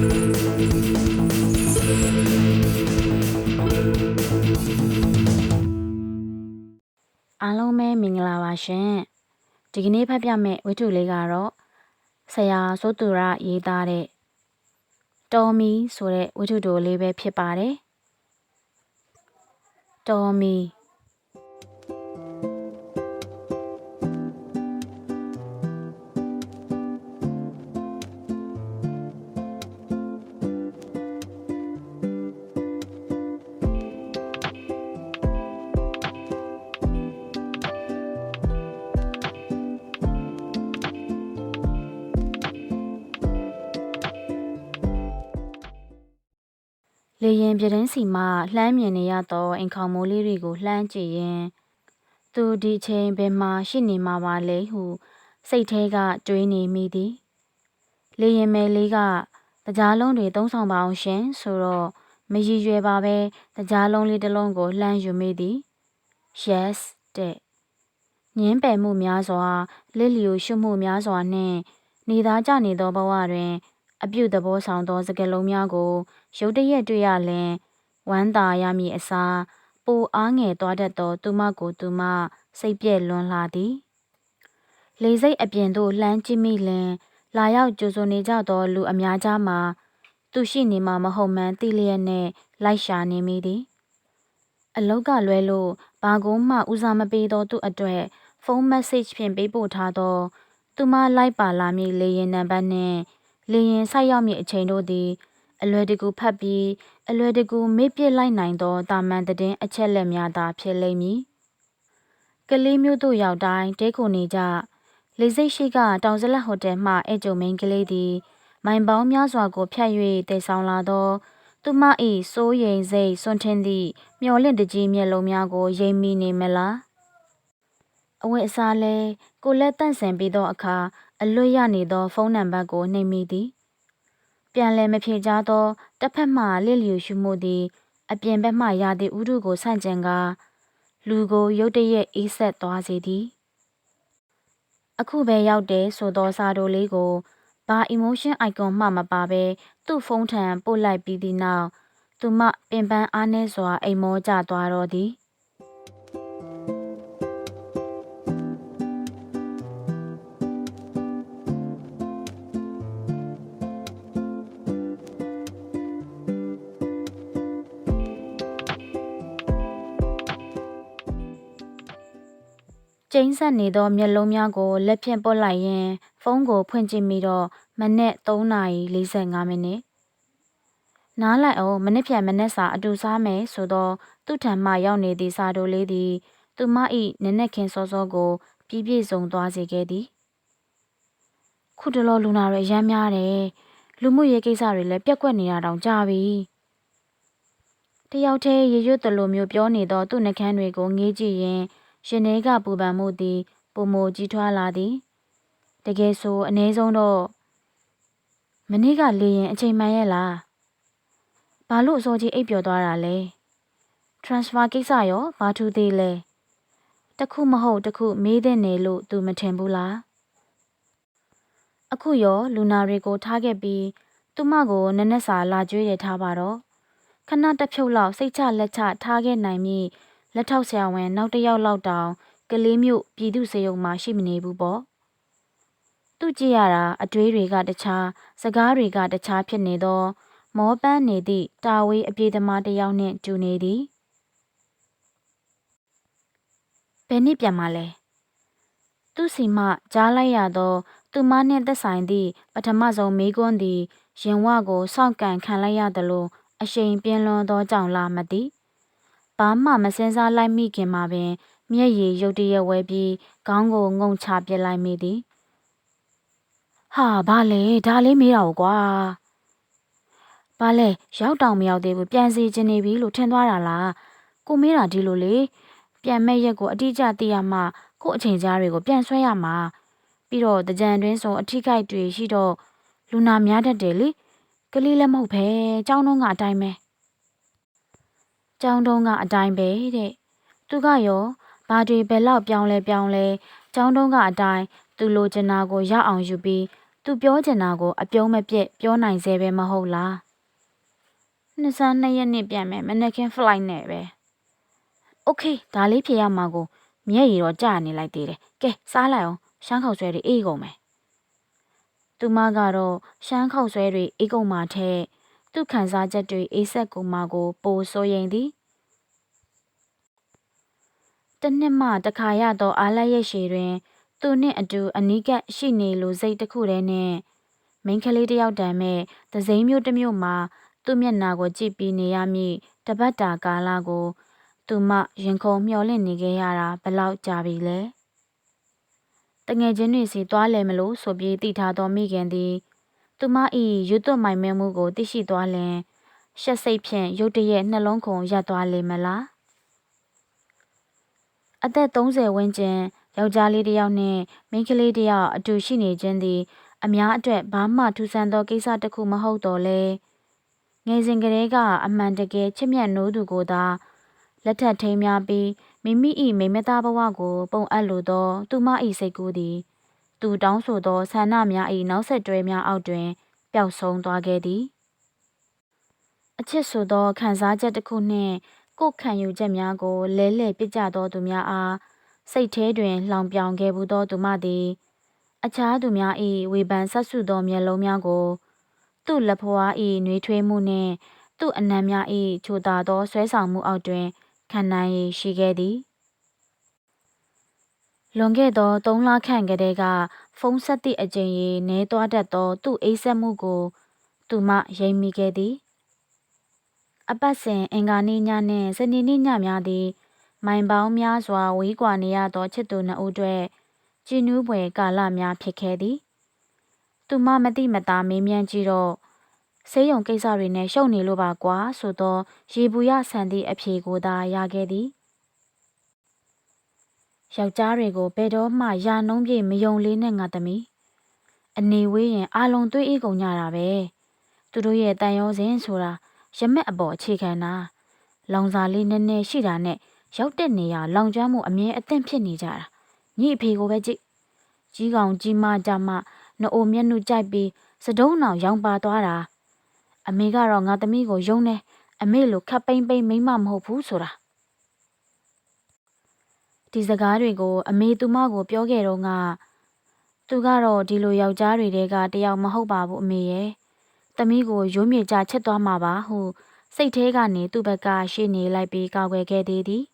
အားလုံးပဲမင်္ဂလာပါရှင်ဒီကနေ့ဖတ်ပြမယ့်ဝတ္ထုလေးကတော့ဆရာစိုးသူရရေးသားတဲ့တော်မီဆိုတဲ့ဝတ္ထုတိုလေးပဲဖြစ်ပါတယ်တော်မီ လေရင်ပြတင်းစီမှလှမ်းမြင်နေရသောအိမ်ခေါင်မိုးလေးတွေကိုလှမ်းကြည့်ရင်သူဒီချိန်ဘယ်မှာရှိနေမှာပါလဲဟု စိတ်ထဲကတွေးနေမိသည်လေရင်မဲလေးကတကြားလုံးတွေသုံးဆောင်ပါအောင်ရှင်ဆိုတော့မရည်ရွယ်ပါပဲတကြားလုံးလေးတစ်လုံးကိုလှမ်းယူမိသည် yes တဲ့ညင်းပယ်မှုများစွာလစ်လျူရှုမှုများစွာနှင့်နေသားကြနေသောဘဝတွင် အပြုသဘောဆောင်သောစကားလုံးများကိုရုတ်တရက်တွေ့ရလျင်ဝမ်းသာရမည်အစားပိုအားငယ်သွားတတ်သောသူမကိုသူမစိတ်ပြည့်လွန်လာသည်လေစိတ်အပြင်သို့လှမ်းကြည့်မိလျင် လာရောက်ကြိုဆိုနေကြသောလူအများကြားမှာသူရှိနေမှာမဟုတ်မှန်းသိလျက်နှင့်လိုက်ရှာနေမိသည်အလောက်ကလွဲလို့ဘာကုန်းမှဦးစားမပေးသောသူအတွက်ဖုန်းမက်ဆေ့ချ်ဖြင့်ပေးပို့ထားသော သူမလိုက်ပါလာမည့်လေရင်နံပါတ်နှင့် လေရင်ဆိုက်ရောက်မည့်အချိန်တို့သည် အလွယ်တကူဖတ်ပြီးအလွယ်တကူမေ့ပြစ်လိုက်နိုင်သောတာမန်သတင်းအချက်လက်များသာဖြစ်လိမ့်မည်ကလေးမျိုးတို့ရောက်တိုင်းတဲခုန်နေကြလေစိတ်ရှိကတောင်စလက်ဟိုတယ်မှအဲကြုံမင်းကလေးသည်မိုင်ပေါင်းများစွာကိုဖြတ်၍တည်ဆောင်လာသောသူမ၏စိုးရိမ်စိတ်စွန့်ထင်းသည့်မျော်လင့်တကြီးမျက်လုံးများကိုရိပ်မိနေမလားအဝတ်အစားလဲကိုလက်တန့်ဆင်ပြီးသောအခါ အလွတ်ရနေသော ဖုန်းနံပါတ်ကိုနှိပ်မိသည်ပြန်လည်မဖြေကြားသောတစ်ဖက်မှလစ်လျူရှုမှုသည် အပြင်ဘက်မှရာသီဥတုကိုဆန့်ကျင်ကာလူကိုရုတ်တရက်အေးဆက်သွားစေသည်အခုပဲရောက်တယ်ဆိုသောစာတိုလေးကိုဘာ emotion icon မှမပါဘဲသူ့ဖုန်းထံပို့လိုက်ပြီးသည့်နောက်သူမပင်ပန်းအားနည်းစွာအိမ်မောကျသွားတော့သည် ကျင်းဆက်နေသောမျက်လုံးများကိုလက်ဖြင့်ပုတ်လိုက်ရင်းဖုန်းကိုဖွင့်ကြည့်မိတော့မနက်3:45မိနစ်နားလိုက်အောင်မနစ်ဖြန်မနက်စာအတူစားမယ်ဆိုတော့သူ့ထံမှရောက်နေသည့်စာတိုလေးသည် သူမ၏နက်နက်ခင်စောစောကိုပြည့်ပြည့်စုံသွားစေခဲ့သည်ခုတလောလူနာတွေရမ်းများတယ်လူမှုရေးကိစ္စတွေလည်းပြက်ကွက်နေတာတောင်ကြာပြီတယောက်တည်းရေရွတ်တလိုမျိုးပြောနေသောသူ့နှကန်းတွေကိုငေးကြည့်ရင် ရှင်ထဲကပူပန်မှုသည်ပုံမကြီးထွားလာသည်တကယ်ဆိုအ ਨੇ ဆုံးတော့မနေ့ကလေရင်အချိန်မှန်ရဲ့လားဘာလို့အစောကြီးအိပ်ပျော်သွားတာလဲ transfer ကိစ္စရောဘာထူးသေးလဲတခုမဟုတ်တခုမေးတဲ့နေလို့သူမထင်ဘူးလားအခုရောလူနာတွေကိုထားခဲ့ပြီးသူမကိုနက်နက်စာလာကြွေးရထားပါတော့ခဏတစ်ဖြုတ်လောက်စိတ်ချလက်ချထားခဲ့နိုင်မည် လက်ထောက်ဆရာဝန်နောက်တစ်ယောက်လောက်တောင်ကလေးမျိုးပြည်သူစေယုံမှာရှိမနေဘူးပေါ့သူကြည့်ရတာအတွေးတွေကတခြားစကားတွေကတခြားဖြစ်နေသော မောပန်းနေသည့်တာဝေးအပြေးသမားတစ်ယောက်နှင့်တူနေသည်ဘယ်နည်းပြန်มาလဲသူစီမှကြားလိုက်ရသောသူမနှင့်သက်ဆိုင်သည့်ပထမဆုံးမိကွန်းသည်ရင်ဝကိုစောင့်ကန်ခံလိုက်ရသလိုအရှိန်ပြင်းလွန်သောကြောင့်လားမသိ ဘာမှမစင်စားလိုက်မိခင်မှာပင် မျက်ရည်ရုတ်တရက်ဝဲပြီးခေါင်းကိုငုံချပစ်လိုက်မိသည်ဟာဘာလဲဒါလေးမေးတာကွာဘာလဲရောက်တောင်မရောက်သေးဘူးပြန်စီခြင်းနေပြီလို့ထင်သွားတာလားကိုမေးတာဒီလိုလေပြန်မဲ့ရက်ကိုအတိအကျသိရမှကို့အချိန်ကြားတွေကိုပြန်ဆွဲရမှာပြီးတော့တကြံတွင်းဆိုအထိခိုက်တွေရှိတော့လူနာများတတ်တယ်လေကလေးလည်းမဟုတ်ပဲចောင်းတုံးကအတိုင်းပဲ ကျောင်းတုံးကအတိုင်းပဲတဲ့သူကရောဘာတွေဘယ်လောက်ပြောင်းလဲပြောင်းလဲကျောင်းတုံးကအတိုင်းသူလိုချင်တာကိုရအောင်ယူပြီးသူပြောချင်တာကိုအပြုံးမပြက်ပြောနိုင်စေပဲမဟုတ်လားနှစ်ဆန်းနှစ်ရက်နှစ်ပြန်မယ်မနေ့ကင်း flight နဲ့ပဲ okay ဒါလေးဖြေရမှာကိုမျက်ရည်တော့ကျနေလိုက်သေးတယ်ကဲစားလိုက်အောင်ရှမ်းခေါက်ဆွဲတွေအေးကုန်မယ်သူမကတော့ရှမ်းခေါက်ဆွဲတွေအေးကုန်မှာထက် သူ့ခံစားချက်တွေအေးဆက်ကူမကို ပိုစိုးရင်သည်တနှစ်မှတစ်ခါရသောအားလက်ရရှိတွင် သူနှင့်အတူအနီးကပ်ရှိနေလိုစိတ်တစ်ခုတည်းနဲ့မိန်းကလေးတစ်ယောက်တည်းမဲ့သစိမ်းမျိုးတစ်မျိုးမှာ သူ့မျက်နာကိုကြည့်ပြီးနေရမည်တပတ်တာကာလကို သူမရင်ခုန်မျောလင့်နေခဲ့ရတာဘလောက်ကြာပြီလဲတငယ်ချင်းတွေစီသွားလဲမလို့ဆိုပြီးတိထားသောမိခင်သည် သူမ၏ရွတ်သွမိုင်မဲမှုကိုသိရှိသွားလင်ရှက်စိတ်ဖြင့်ရုတ်တရက်နှလုံးခုန်ရပ်သွားလေမလားအသက်30ဝန်းကျင်ယောက်ျားလေးတစ်ယောက်နဲ့မိန်းကလေးတစ်ယောက်အတူရှိနေခြင်းသည် အများအတွက်ဘာမှထူးဆန်းသောကိစ္စတစ်ခုမဟုတ်တော့လဲငယ်စဉ်ကတည်းကအမှန်တကယ်ချစ်မြတ်နိုးသူကိုသာလက်ထပ်ထိမ်းများပြီးမိမိ၏မိမသားဘဝကို ပုံအပ်လိုသော သူမ၏စိတ်ကူးသည် သူတောင်းဆိုသောဆန္ဒများ၏နောက်ဆက်တွဲများအောက်တွင်ပျောက်ဆုံးသွားခဲ့သည်အချစ်ဆိုသောခံစားချက်တစ်ခုနှင့်ကိုယ်ခံယူချက်များကိုလဲလှယ်ပြစ်ကြသောသူများအားစိတ်ထဲတွင်လောင်ပြောင်ခဲ့ဘူးသောသူမသည် အခြားသူများ၏ဝေဖန်ဆက်ဆုသောမျက်လုံးများကို သူ့လက်ဖွား၏နှွေးထွေးမှုနှင့်သူ့အနံများ၏ချိုသာသောဆွဲဆောင်မှုအောက်တွင်ခံနိုင်ရရှိခဲ့သည် လွန်ခဲ့သော၃လခန့်ကတည်းကဖုံးဆက်သည့်အကြိမ်ရေနဲသွားတတ်သော သူ့အိပ်စက်မှုကို သူမရိပ်မိခဲ့သည်အပတ်စဉ်အင်္ဂါနေ့ညနှင့်စနေနေ့ညများသည် မိုင်ပေါင်းများစွာဝေးကွာနေရသောချစ်သူနှစ်ဦးအတွက်ကြည်နူးပွေကာလများဖြစ်ခဲ့သည် သူမမတိမတာမေးမြန်းကြည့်တော့ဆေးရုံကိစ္စတွေနဲ့ရှုပ်နေလို့ပါကွာဆိုတော့ရေဘူးရဆန်သည့်အဖြေကိုသာရခဲ့သည် ယောက်ျားတွေကိုဘယ်တော့မှယာနှုံးပြေမယုံလေးနဲ့ငါသမီးအနေဝေးရင်အာလုံးသွေးအေးကုန်ကြတာပဲသူတို့ရဲ့တန်ရောစဉ်ဆိုတာရမက်အပေါ်အခြေခံတာလောင်စာလေးနည်းနည်းရှိတာနဲ့ရောက်တဲ့နေရာလောင်ကျွမ်းမှုအမြဲအသင့်ဖြစ်နေကြတာညီအဖေကိုပဲကြည့်ကြီးကောင်ကြီးမကြမနှအိုမျက်နှုကြိုက်ပြီးစတုံးအောင်ရောင်ပါသွားတာအမေကတော့ငါသမီးကိုယုံတယ်အမေလိုခပ်ပိမ့်ပိမ့်မိမမဟုတ်ဘူးဆိုတာ ဒီစကားတွေကို အမေသူမကိုပြောခဲ့တော့ကသူကတော့ဒီလိုယောက်ျားတွေတဲကတယောက်မဟုတ်ပါဘူးအမေရဲ့သမီးကိုရိုးမြေကြချက်သွားမှာပါဟုစိတ်ထဲကနေသူ့ဘက်ကရှေ့နေလိုက်ပြီးကောက်ွယ်ခဲ့သေးသည်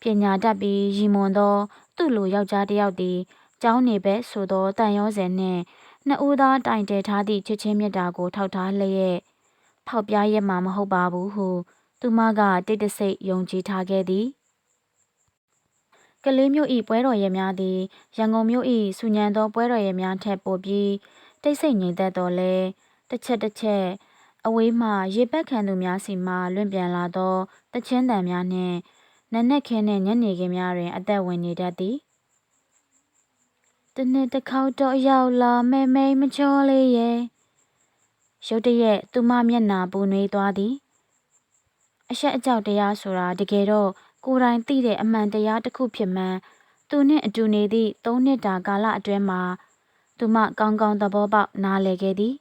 ပညာတတ်ပြီးရီမွန်သောသူ့လိုယောက်ျားတစ်ယောက်သည်ကျောင်းနေဘက်ဆိုသောတန်ရောစင်နှင့်နှစ်ဦးသားတိုင်တဲထားသည့်ချစ်ချင်းမြတ်တာကိုထောက်ထားလျက်ဖောက်ပြားရက်မှာမဟုတ်ပါဘူးဟု သူမကတိတ်တဆိတ်ယုံကြည်ထားခဲ့သည် ကလေးမျိုးဤပွဲတော်ရဲများသည်ရန်ကုန်မြို့ဤစူညံသောပွဲတော်ရဲများထက်ပိုပြီးတိတ်ဆိတ်ငြိမ်သက်တော်လဲတစ်ချက်တစ်ချက်အဝေးမှရေပက်ခံသူများစီမှလွင့်ပြန်လာသောတချင်းတန်များနှင့်နက်နက်ခင်းနှင့်ညနေခင်းများတွင် အသက်ဝင်နေတတ်သည်တနေ့တစ်ခေါက်တော့ရောက်လာမဲမဲမချောလေးရဲ့ရုတ်တရက်သူမမျက်နာပူနွေးသွားသည်အဆက်အကြောက်တရားဆိုတာတကယ်တော့ ကိုယ်တိုင်သိတဲ့အမှန်တရားတစ်ခုဖြစ်မှန်းသူနှင့်အတူနေသည့်သုံးနှစ်တာကာလအတွင်းမှာသူမကောင်းကောင်းသဘောပေါက်နားလည်ခဲ့သည်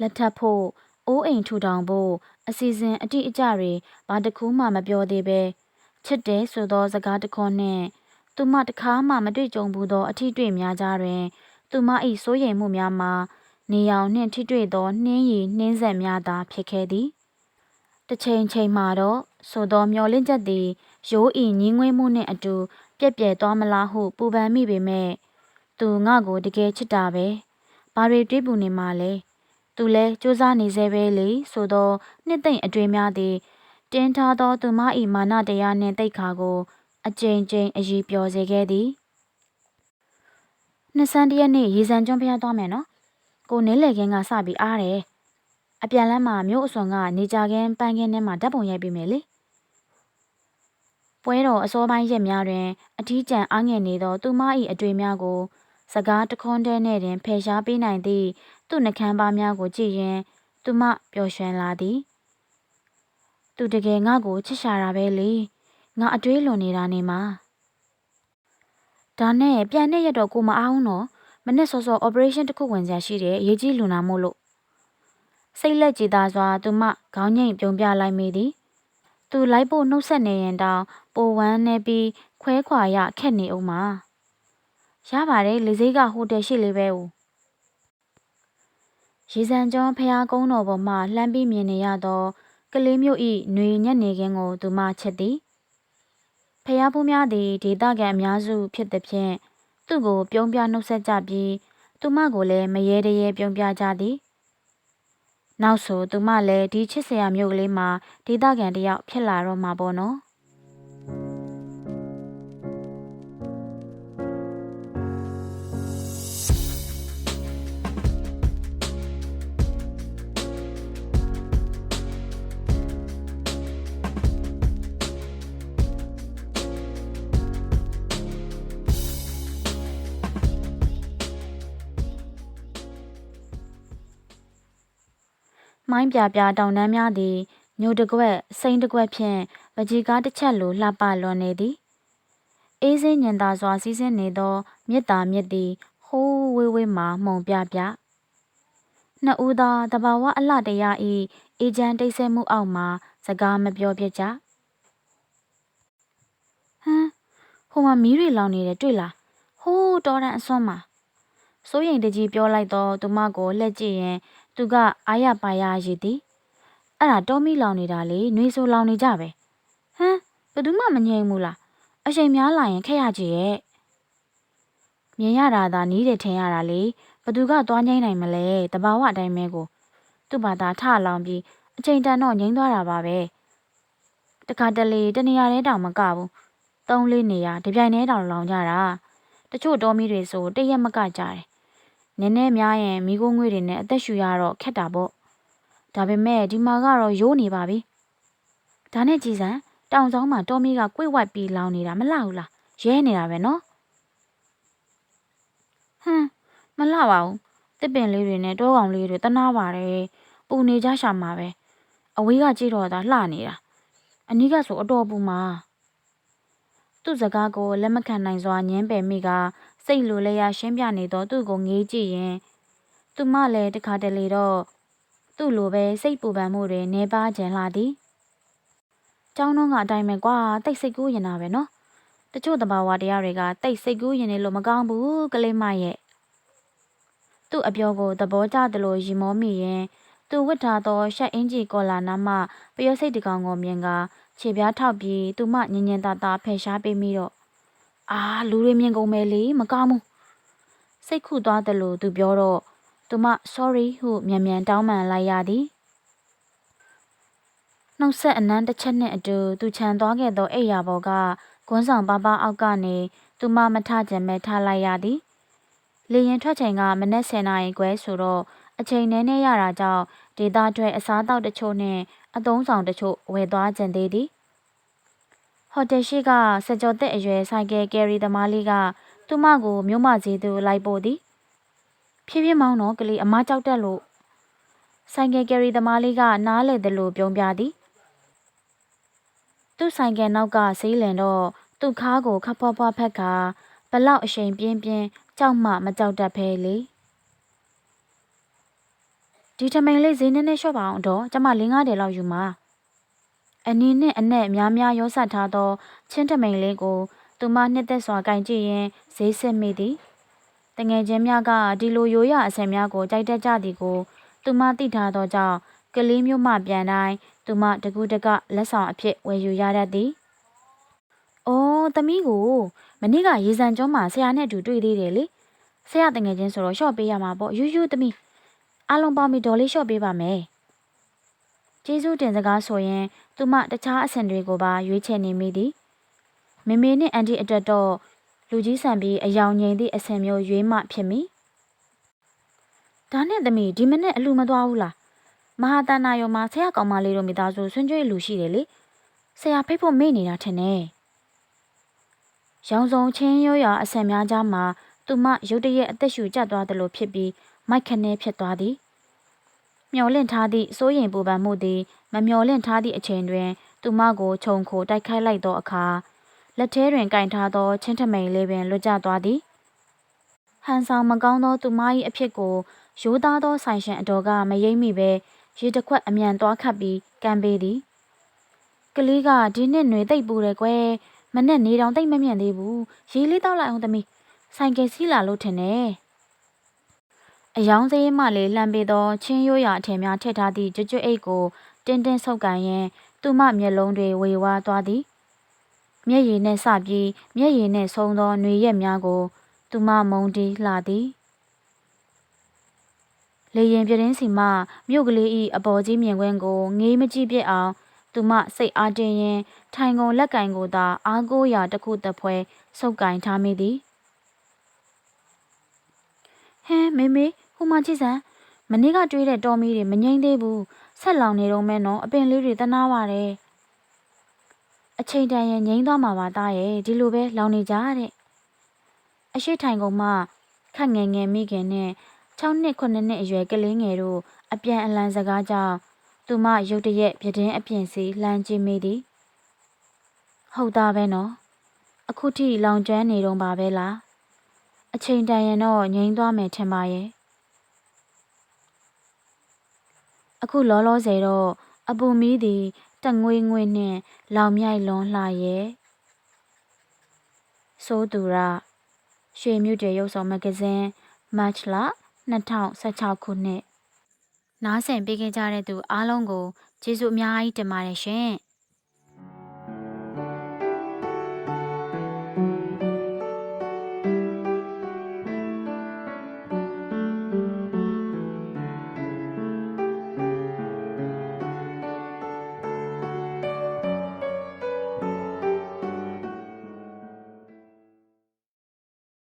လက်ထပ်ဖို့အိုးအိမ်ထူထောင်ဖို့အစီအစဉ်အတိအကျတွေဘာတစ်ခုမှမပြောသေးပဲချစ်တယ်ဆိုသောစကားတစ်ခွန်းနှင့်သူမတခါမှမတွေ့ကြုံဘူးသောအထီးတွေ့များကြားတွင် သူမ၏စိုးရိမ်မှုများမှာနေအောင်နှင့်ထိတွေ့သောနှင်းရည်နှင်းဆက်များသာဖြစ်ခဲ့သည်တစ်ချိန်ချိန်မှာတော့ ဆိုသောမျောလင့်ချက်သည်ရိုးဤညင်းငွေးမှုနှင့်အတူပြက်ပြဲသွားမလားဟုပူပန်မိပေမဲ့သူငါ့ကိုတကယ်ချစ်တာပဲဘာတွေတွေးပူနေမှလဲသူလဲစူးစမ်းနေသေးပဲလေဆိုသောနှစ်သိမ့်အတွေ့များသည်တင်းထားသောသူမ၏မာနတရားနှင့်တိတ်ခါကို အကြိမ်ကြိမ်အည်ပျော်စေခဲ့သည်နှစ်ဆန်းတရက်နေ့ရေစံကျွန်းဖျားသွားမယ်နော်ကိုနင်းလေခင်းကစပြီးအားတယ်အပြန်လမ်းမှာမြို့အစွန်ကနေကြခင်းပန်းခင်းထဲမှာဓာတ်ပုံရိုက်ပြီးမယ်လေ ပွဲတော်အစောပိုင်းရက်များတွင် အထီးကျန်အားငယ်နေသော သူမ၏အတွေ့များကို စကားတခွန်းတည်းနဲ့တင် ဖယ်ရှားပေးနိုင်သည့် သူ့နှကမ်းပါးများကိုကြည့်ရင်သူမပျော်ရွှင်လာသည်သူတကယ်ငါ့ကိုချစ်ရှာတာပဲလေငါအတွေးလွန်နေတာနေမှာဒါနဲ့ပြန်တဲ့ရက်တော့ကိုမအောင်တော့မနေ့စောစော operation တစ်ခုဝင်စရာရှိတယ်အရေးကြီးလူနာမို့လို့စိတ်လက်ကြည်သားစွာသူမခေါင်းငိမ့်ပြုံးပြလိုက်မိသည် သူလိုက်ဖို့နှုတ်ဆက်နေရင်တောင်ပိုဝမ်းနေပြီးခွဲခွာရခက်နေအောင်မှာရပါတယ်လေစိတ်ကဟိုတယ်ရှိလေးပဲဦးရေစံကျောင်းဖះကုန်းတော်ပေါ်မှလှမ်းပြီးမြင်နေရသောကလေးမျိုးဤຫນွေညက်နေခြင်းကိုသူမချက်သည်ဖះဖူးများသည်ဒေသခံအများစုဖြစ်သည်ဖြင့်သူ့ကိုပြုံးပြနှုတ်ဆက်ကြပြီးသူမကိုလည်းမရေတရေပြုံးပြကြသည် နောက်ဆိုသူမလည်းဒီချစ်စရာမျိုးကလေးမှာဒေသခံတယောက်ဖြစ်လာတော့မှာပေါ့နော် မိုင်းပြပြတောင်တန်းများသည်ညိုတကွက်စိမ့်တကွက်ဖြင့်ပကြီးကားတစ်ချက်လိုလှပလွန်နေသည်အေးစင်းညင်သာစွာစီးဆင်းနေသောမြစ်တာမြစ်သည်ဟိုးဝေးဝေးမှမှုန်ပြပြနှစ်ဦးသာတဘာဝအလှတရားဤအေဂျန်တိတ်ဆိတ်မှုအောက်မှစကားမပြောပြကြဟမ်ဟိုမှာမီးတွေလောင်နေတယ်တွေ့လားဟိုးတော်ရန်အစွန်းမှာစိုးရိမ်တကြီးပြောလိုက်တော့သူမကိုလှည့်ကြည့်ရင် သူကအာရပါရရည်သည်အဲ့ဒါတောမီလောင်နေတာလေနှွေးဆိုလောင်နေကြပဲဟမ်ဘယ်သူမှမငြိမ်ဘူးလားအချိန်များလာရင်ခက်ရကြရဲ့မြင်ရတာသာနီးတယ်ထင်ရတာလေဘသူကသွားငိမ့်နိုင်မလဲတဘာဝအတိုင်းပဲကို သူ့ဘာသာထလောင်ပြီးအချိန်တန်တော့ငိမ့်သွားတာပါပဲတခါတလေတနေရာတဲတောင်မကဘူးသုံးလေးနေရာတပြိုင်တည်းတောင်လောင်ကြတာတချို့တော်မီတွေဆိုတရက်မကကြတယ် နည်းနည်းများရင်မိခိုးငွေတွေနဲ့အသက်ရှူရတော့ခက်တာပေါ့ဒါပေမဲ့ဒီမှာကတော့ရိုးနေပါပြီဒါနဲ့ကြည်စံတောင်ဆောင်မှာတော်မီကကွေ့ဝိုက်ပြီးလောင်နေတာမလှဘူးလားရဲနေတာပဲနော်ဟမ်မလှပါဘူးတစ်ပင်လေးတွေနဲ့တောကောင်လေးတွေတနာပါတယ်ပူနေကြရှာမှာပဲအဝေးကကြည့်တော့သာလှနေတာအနီးကဆိုအတော်ပူမှာသူ့စကားကိုလက်မခံနိုင်စွာညင်းပယ်မိက စိတ်လိုလျာရှင်းပြနေတော့သူ့ကိုငေးကြည့်ရင်သူမလည်းတခါတလေတော့သူ့လိုပဲစိတ်ပူပန်မှုတွေနေပါကြလာသည်။ကျောင်းတော့ကအတိုင်းပဲကွာတိတ်စိတ်ကူးရင်တာပဲနော်။တချို့တဘာဝတရားတွေကတိတ်စိတ်ကူးရင်လည်းမကောင်းဘူးကလေးမရဲ့။သူ့အပြောကိုသဘောကျတယ်လို့ရီမောမိရင်သူဝတ်ထားသောရှက်အင်ဂျီကော်လာနာမှပျော်စိတ်တကောင်ကိုမြင်ကခြေပြားထောက်ပြီးသူမညင်ညင်သာသာဖယ်ရှားပေးမိတော့ အာလူတွေမြင်ကုန်မယ်လေမကောင်းဘူးစိတ်ခုသွားတယ်လို့သူပြောတော့သူမ sorry ဟုမြန်မြန်တောင်းပန်လိုက်ရသည်နှုတ်ဆက်အနမ်းတစ်ချက်နဲ့အတူသူခြံသွားခဲ့သောအိယာဘော်ကကွန်းဆောင်ပါပါအောက်ကနေသူမမထကြံမဲ့ထားလိုက်ရသည်လေရင်ထွက်ချိန်ကမနက်10နာရီခွဲဆိုတော့အချိန်နည်းနည်းရတာကြောင့်ဒေတာထွက်အစားတောက်တချို့နဲ့အသုံးဆောင်တချို့ဝယ်သွားကြသေးသည် ဟိုတယ်ရှိကစကြော်သက်အရွယ်ဆိုင်ကယ်ကယ်ရီသမားလေးကသူမကိုမြို့မကြီးသူလိုက်ပို့သည်ဖြည်းဖြည်းမောင်းတော့ကလေးအမကြောက်တက်လို့ဆိုင်ကယ်ကယ်ရီသမားလေးကနားလေတယ်လို့ပြုံးပြသည်သူ့ဆိုင်ကယ်နောက်ကဆေးလင်တော့သူ့ခါးကိုခပ်ဖွားဖွားဖက်ကဘလောက်အရှိန်ပြင်းပြင်းကြောက်မှမကြောက်တတ်ဖဲလေဒီထမိန်လေးဈေးနည်းနည်းလျှော့ပါအောင်တော့ကျမ၄၅တယ်လောက်ယူမှာ အနီးနှင့်အနက်များများရောဆက်ထားသော ချင်းထမိန်လေးကို သူမနှစ်သက်စွာကင်ကြည့်ရင်ဈေးစစ်မိသည်တငယ်ချင်းများကဒီလိုရိုးရအစင်များကိုကြိုက်တတ်ကြသည်ကို သူမသိထားသောကြောင့်ကလေးမျိုးမှပြန်တိုင်းသူမတကူတကလက်ဆောင်အဖြစ်ဝယ်ယူရတတ်သည်။အော်သမီးကိုမနေ့ကရေစံကျောင်းမှာဆရာနဲ့အတူတွေ့သေးတယ်လေ။ဆရာတငယ်ချင်းဆိုတော့ရှော့ပေးရမှာပေါ့ယူယူသမီးအားလုံးပေါင်းပြီးဒေါ်လေးရှော့ပေးပါမယ်။ ကျေးဇူးတင်စကားဆိုရင် သူမတခြားအဆင့်တွေကိုပါရွေးချယ်နေမိသည်။မေမေနဲ့အန်တီအတွက်တော့လူကြီးဆန်ပြီးအယောင်ငိန်သည့်အဆင်မျိုးရွေးမှဖြစ်မည်။ဒါနဲ့သမီးဒီမနေ့အလူမသွားဘူးလား။မဟာတန်နာယောမှာဆရာကောင်မလေးတို့မိသားစုဆွန့်ကြွေးလူရှိတယ်လေ။ဆရာဖိတ်ဖို့မေ့နေတာထင်တယ်။ရောင်စုံချင်းရိုးရာအဆင်များကြားမှာသူမရုတ်တရက်အသက်ရှူကျသွားသလိုဖြစ်ပြီးမိုက်ခနဲဖြစ်သွားသည်။ မျောလင့်ထားသည့်စိုးရင်ပူပန်မှုသည်မမျောလင့်ထားသည့်အချိန်တွင် သူမကိုခြုံခိုတိုက်ခိုက်လိုက်သောအခါလက်ထဲတွင်ကင်ထားသောချင်းထမိန်လေးပင်လွတ်ကျသွားသည်ဟဟန်ဆောင်မကောင်းသောသူမ၏အဖြစ်ကိုရိုးသားသောဆိုင်ရှင်အတော်ကမရိပ်မိပဲရေတစ်ခွက်အမြန်သွားခတ်ပြီးကမ်းပေးသည်ကလေးကဒီနှစ်ຫນွေတိတ်ပူတယ်ကွယ်မနဲ့နေတောင်တိတ်မမြင့်သေးဘူးရေလေးတောက်လိုက်အောင်သမီးဆိုင်ကယ်စီးလာလို့ထင်တယ် အယောင်စရေးမှလေးလှမ်းပေးသောချင်းရိုးရာအထည်များထည့်ထားသည့်ကြွကြွအိတ်ကိုတင်းတင်းဆုပ်ကန်ရင်းသူမမျက်လုံးတွေဝေဝါးသွားသည်မျက်ရည်နှင့်စပြီးမျက်ရည်နှင့်ဆုံးသောຫນွေရက်များကို သူမမုံတီးလှသည်လေရင်ပြတင်းစီမှမြို့ကလေးဤအပေါ်ကြီးမြင်ကွင်းကိုငေးမကြည့်ပြစ်အောင် သူမစိတ်အားတင်းရင်ထိုင်ကုန်လက်ကင်ကိုသာအားကိုးရာတစ်ခုတစ်ဖွဲစုပ်ကင်ထားမိသည်ဟဲမေမေ ဟိုမှာကြည့်စမ်းမနေ့ကတွေးတဲ့တော်မီတွေမငိမ့်သေးဘူးဆက်လောင်နေတော့မဲနော်အပင်လေးတွေတနာပါတယ်အချိန်တန်ရင်ငိမ့်သွားမှာပါသားရဲ့ဒီလိုပဲလောင်နေကြတဲ့အရှိထိုင်ကုန်မှခက်ငယ်ငယ်မိခင်နဲ့6နှစ်9နှစ်အရွယ်ကလေးငယ်တို့အပြန်အလှန်စကားကြောင့်သူမရုတ်တရက်ပြတင်းအပြင်စီလှမ်းကြည့်မိသည်ဟုတ်သားပဲနော်အခုထိလောင်ကျွမ်းနေတော့ပါပဲလားအချိန်တန်ရင်တော့ငြိမ်းသွားမယ်ထင်ပါရဲ့ အခုလောလောဆယ်တော့အပူမီးသည်တငွေငွေနှင့် လောင်မြိုက်လွန်လှရဲ့စိုးသူရရွှေမြူတေရုပ်ဆောင်မဂ္ဂဇင်းမတ်လ2016ခုနှစ်နားဆင်ပေးခဲ့ကြတဲ့သူအားလုံးကိုကျေးဇူးအများကြီးတင်ပါတယ်ရှင်။